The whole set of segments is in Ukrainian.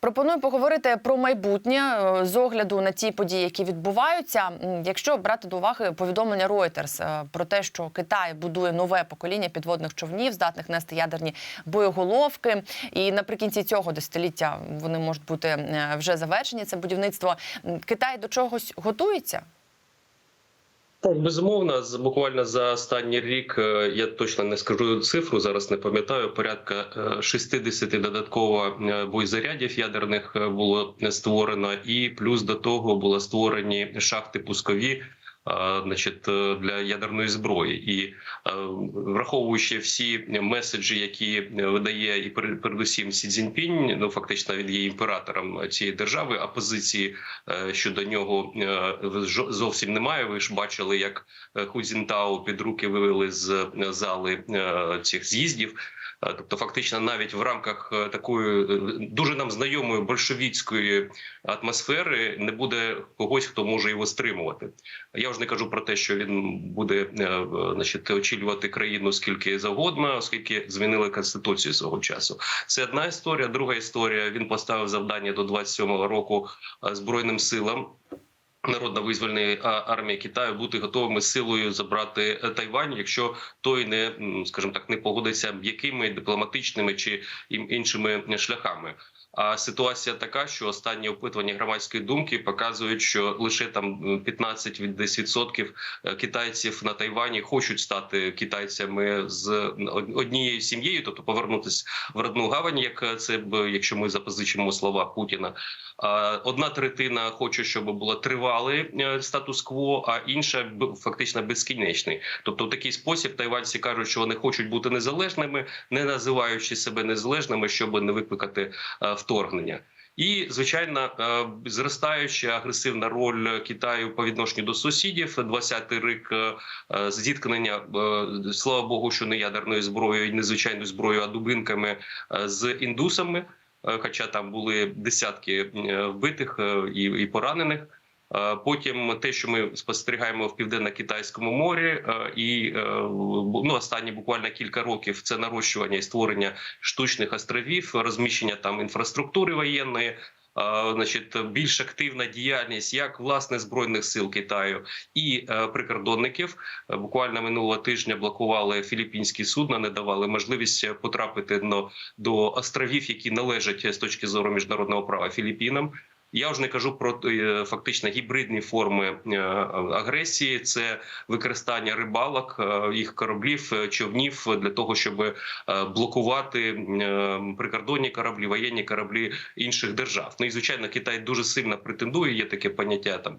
Пропоную поговорити про майбутнє е, з огляду на ті події, які відбуваються. Якщо брати до уваги повідомлення Reuters е, про те, що Китай будує нове покоління підводних човнів, здатних нести ядерні боєголовки, і наприкінці цього десятиліття вони можуть бути е, вже завершені. Це будівництво Китай до чогось готується. Так, безумовно, буквально за останній рік е, я точно не скажу цифру. Зараз не пам'ятаю. Порядка е, 60 додатково е, боєзарядів ядерних е, було створено, і плюс до того були створені шахти пускові. Е, Значить, е, для ядерної зброї, і е, враховуючи всі меседжі, які видає і перед- передусім Сі Цзіньпінь, ну фактично він є імператором цієї держави, а позиції щодо нього зовсім немає. Ви ж бачили, як Ху Цзінтао під руки вивели з зали цих з'їздів. Тобто, фактично, навіть в рамках е, такої е, дуже нам знайомої большевіцької атмосфери не буде когось, хто може його стримувати. Я вже не кажу про те, що він буде е, значить, очолювати країну скільки завгодно, оскільки змінили конституцію свого часу. Це одна історія. Друга історія. Він поставив завдання до 27-го року збройним силам. Народно-визвольної а- армії Китаю бути готовими силою забрати е, Тайвань, якщо той не скажімо так не погодиться м'якими дипломатичними чи іншими шляхами. А ситуація така, що останні опитування громадської думки показують, що лише там м, 15 від 10% е, китайців на Тайвані хочуть стати китайцями з од- однією сім'єю, тобто повернутися в родну гавань, як це б, якщо ми запозичимо слова Путіна. Одна третина хоче, щоб було тривалий е, статус-кво, а інша фактично безкінечний. Тобто, в такий спосіб тайванці кажуть, що вони хочуть бути незалежними, не називаючи себе незалежними, щоб не викликати е, вторгнення. І звичайно, е, зростаюча агресивна роль Китаю по відношенню до сусідів. 20-й рік е, е, зіткнення, слава Богу, що не ядерною зброєю, і не звичайною зброєю, а дубинками з індусами. Хоча там були десятки вбитих і поранених. Е, Потім те, що ми спостерігаємо в південно-китайському морі, е, і е, ну, останні буквально кілька років це нарощування і створення штучних островів, розміщення там інфраструктури воєнної. Значить, більш активна діяльність як власне збройних сил Китаю і прикордонників. Буквально минулого тижня блокували філіппінські судна, не давали можливість потрапити до, до островів, які належать з точки зору міжнародного права Філіппінам. Я вже не кажу про е, фактично гібридні форми е, агресії. Це використання рибалок, е, їх кораблів, човнів для того, щоб блокувати прикордонні кораблі, воєнні кораблі інших держав. Ну і звичайно, Китай дуже сильно претендує. Є таке поняття там.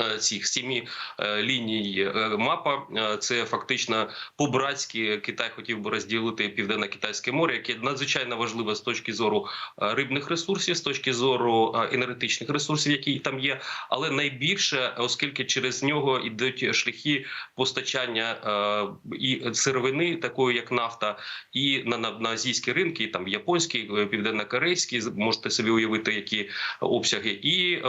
Е, Цих сімі е, ліній е, мапа це фактично по-братськи Китай хотів би розділити південно-китайське море, яке надзвичайно важливе з точки зору рибних ресурсів, з точки зору енергетичних ресурсів, які там є. Але найбільше, оскільки через нього йдуть шляхи постачання і сировини, такої як нафта, і на, на, на азійські ринки, і там японські, південно-корейські, можете собі уявити, які обсяги, і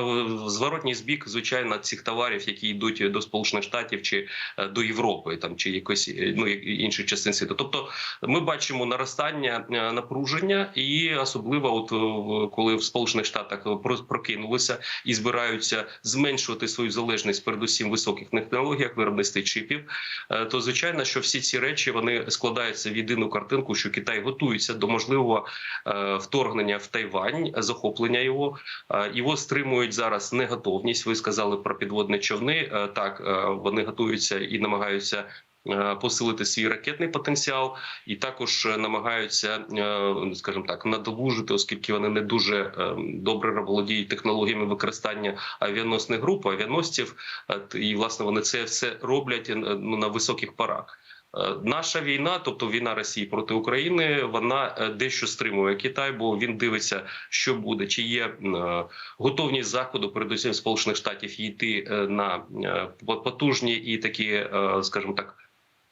зворотній збік, звичайно, цих товарів, які йдуть до Сполучених Штатів чи е, до Європи, там чи якось е, ну інших частин світу. Тобто, ми бачимо наростання е, напруження, і особливо, от коли в Сполучених Штатах про- прокинулися і збираються зменшувати свою залежність, передусім високих технологіях, виробництві чипів, то звичайно, що всі ці речі вони складаються в єдину картинку, що Китай готується до можливого вторгнення в Тайвань, захоплення його. Його стримують зараз неготовність. Ви сказали про підводні човни. Е, Так е, вони готуються і намагаються. е, Посилити свій ракетний потенціал, і також намагаються, скажімо так, надолужити, оскільки вони не дуже добре володіють технологіями використання авіаносних груп, авіаносців. І власне вони це все роблять ну, на високих парах. Е, Наша війна, тобто війна Росії проти України, вона е, дещо стримує Китай, бо він дивиться, що буде, чи є е, готовність заходу, передусім Сполучених Штатів, йти на потужні і такі, скажімо так.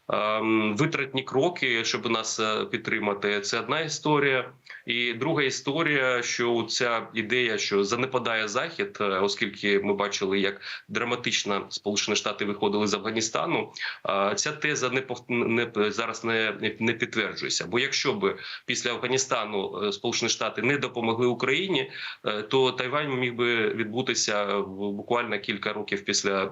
Ем, витратні кроки, щоб нас е, підтримати. Це одна історія. І друга історія, що ця ідея, що занепадає захід, е, оскільки ми бачили, як драматично Сполучені Штати виходили з Афганістану. е, Ця теза не не зараз не, не підтверджується. Бо якщо б після Афганістану Сполучені Штати не допомогли Україні, то Тайвань міг би відбутися буквально кілька років після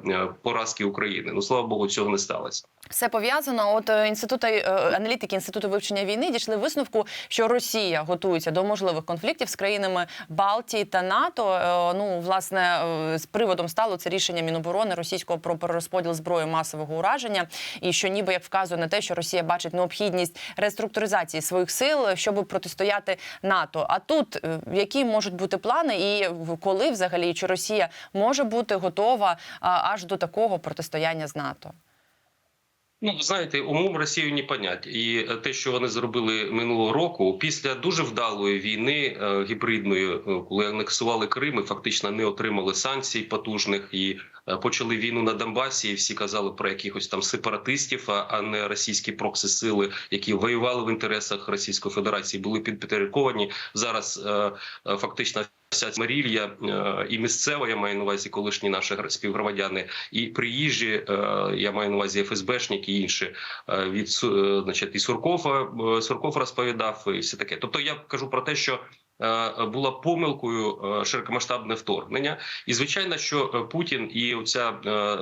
поразки України. Ну слава Богу, цього не сталося. Все пов'язано. От е, інститути е, аналітики інституту вивчення війни дійшли висновку, що Росія готується до можливих конфліктів з країнами Балтії та НАТО. Е, Ну власне з приводом стало це рішення Міноборони російського про перерозподіл зброї масового ураження, і що ніби як вказує на те, що Росія бачить необхідність реструктуризації своїх сил, щоб протистояти НАТО. А тут які можуть бути плани, і коли взагалі чи Росія може бути готова аж до такого протистояння з НАТО? Ну, знаєте, умом Росію не понять. І е, те, що вони зробили минулого року, після дуже вдалої війни е, гібридної, е, коли анексували Крим, і фактично не отримали санкцій потужних і почали війну на Донбасі. І всі казали про якихось там сепаратистів, а, не російські прокси сили, які воювали в інтересах Російської Федерації, були підпорядковані. Зараз фактично. Вся Марілля е, і місцева, я маю на увазі колишні наші співгромадяни, і приїжджі, е, я маю на увазі ФСБшники і інші е, від значить, і Суркова е, Сурков розповідав, і все таке. Тобто я кажу про те, що. Була помилкою широкомасштабне вторгнення, і звичайно, що Путін і оця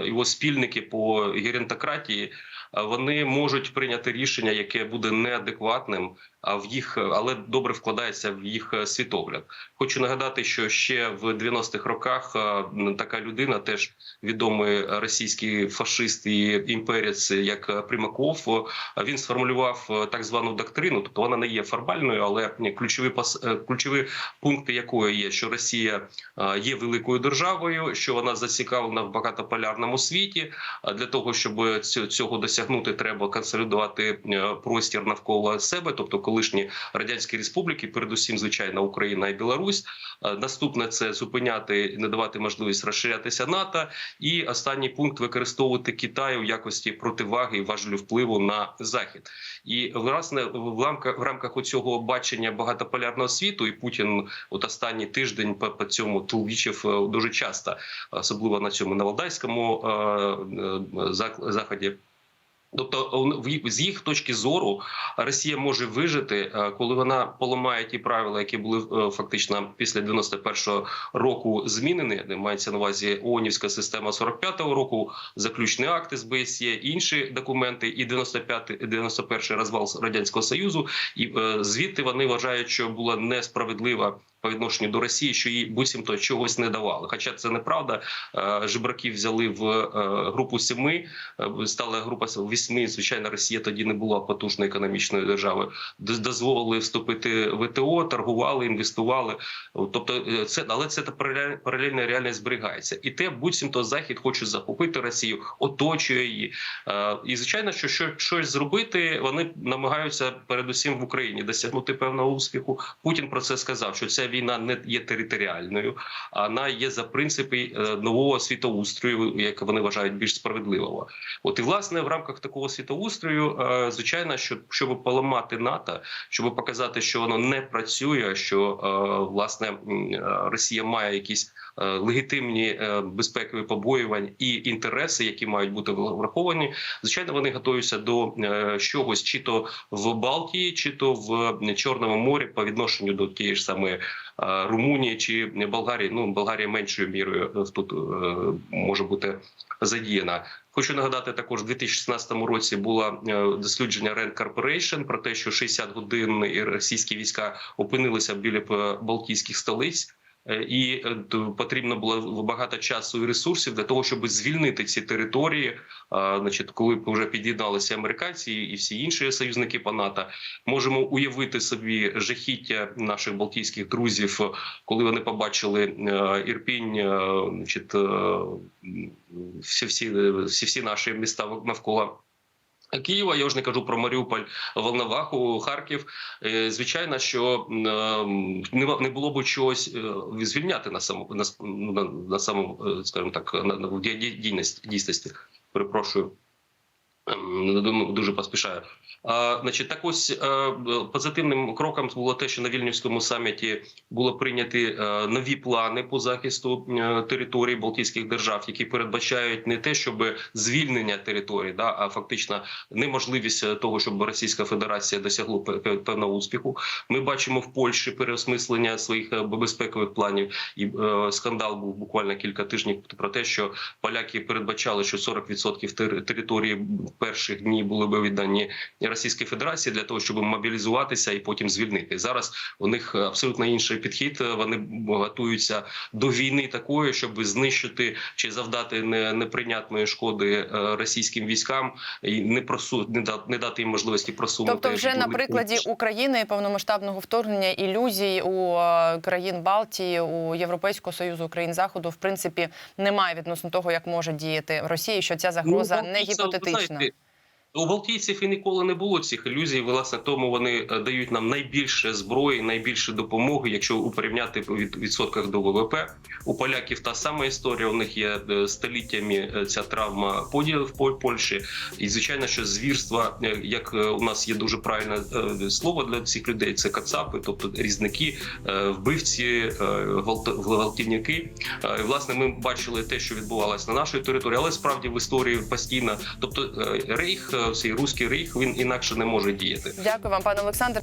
його спільники по геронтократії е, вони можуть прийняти рішення, яке буде неадекватним, а в їх але добре вкладається в їх е, світогляд. Хочу нагадати, що ще в 90-х роках е, така людина, теж відомий російський фашист і імперець, як е, Примаков, е, він сформулював е, так звану доктрину. Тобто вона не є формальною, але ключові е, ключові пункти якої є, що Росія е, є великою державою, що вона зацікавлена в багатополярному світі. Для того, щоб цього досягнути, треба консолідувати е, простір навколо себе, тобто колишні радянські республіки, передусім, звичайно, Україна і Білорусь. Е, Наступне це зупиняти не давати можливість розширятися НАТО. І останній пункт використовувати Китай у якості противаги і важелю впливу на захід. І власне в рамках в рамках оцього бачення багатополярного світу, і Путін, от останній тиждень по, по цьому тулвічив е, дуже часто, особливо на цьому на Валдайському заході. Тобто, з їх точки зору Росія може вижити, е, коли вона поламає ті правила, які були е, фактично після 91-го року змінені. Мається на увазі ООНівська система 45-го року, заключні акти з БСЄ, інші документи, і 95-й, 91-й розвал радянського союзу. І е, звідти вони вважають, що була несправедлива. По відношенню до Росії, що їй буцімто чогось не давали. Хоча це неправда. Е, Жебраків взяли в е, групу семи, е, стала група вісьми. Звичайно, Росія тоді не була потужною економічною державою. Дозволили вступити в ВТО, торгували, інвестували. Тобто, це але це та паралель- паралельна реальність зберігається. І те, буцімто захід хоче захопити Росію, оточує її. І звичайно, що що щось зробити, вони намагаються передусім в Україні досягнути певного успіху. Путін про це сказав, що ця війна не є територіальною, а вона є за принципи е, нового світоустрою, як вони вважають більш справедливого. От і власне в рамках такого світоустрою, е, звичайно, що щоб поламати НАТО, щоб показати, що воно не працює, що е, власне Росія має якісь легітимні е, безпекові побоювань і інтереси, які мають бути враховані. Звичайно, вони готуються до е, чогось, чи то в Балтії, чи то в Чорному морі по відношенню до тієї ж самої е, Румунії чи Болгарії. Ну Болгарія меншою мірою е, тут е, може бути задіяна. Хочу нагадати, також у 2016 році було е, дослідження Rand Corporation про те, що 60 годин російські війська опинилися біля е, Балтійських столиць. Е, І е, потрібно було багато часу і ресурсів для того, щоб звільнити ці території. Значить, коли вже під'єдналися американці і всі інші союзники по НАТО, можемо уявити собі жахіття наших балтійських друзів, коли вони побачили е, Ірпінь, е, значить, е, всі, всі, всі, всі наші міста навколо. Києва, я вже не кажу про Маріуполь, Волноваху, Харків. Е, Звичайно, що е, не було б чогось е, звільняти на самому на, ну, на, на самому, е, скажімо так, на, дійсності. Перепрошую. Ем, Дуже поспішаю. А, значить, так ось е, позитивним кроком було те, що на Вільнюському саміті було прийняті е, нові плани по захисту е, територій Балтійських держав, які передбачають не те, щоб звільнення територій, да, а фактично неможливість того, щоб Російська Федерація досягла пе- пе- певного успіху. Ми бачимо в Польщі переосмислення своїх безпекових планів. І е, скандал був буквально кілька тижнів про те, що поляки передбачали, що 40% тер- території в перших дні були би віддані Російській Федерації для того, щоб мобілізуватися і потім звільнити. Зараз у них абсолютно інший підхід. Вони готуються до війни такої, щоб знищити чи завдати не- неприйнятної шкоди е, російським військам і не просу не дати, не дати їм можливості просунути. Тобто, вже на прикладі України повномасштабного вторгнення ілюзій у е, країн Балтії, у Європейського союзу, країн заходу, в принципі, немає відносно того, як може діяти Росія, що ця загроза Ну, не гіпотетична. У Балтійців і ніколи не було цих ілюзій. Власне, тому вони е, дають нам найбільше зброї, найбільше допомоги, якщо у порівняти від відсотках до ВВП. У поляків та сама історія. У них є е, століттями е, ця травма поділу в Пол- Польщі. І звичайно, що звірства, як у нас є дуже правильне слово для цих людей, це кацапи, тобто різники, вбивці, гвалтівники. І, Власне, ми бачили те, що відбувалося на нашій території, але справді в історії постійно, тобто рейх, цей руський рейх, він інакше не може діяти. Дякую вам, пане Олександр.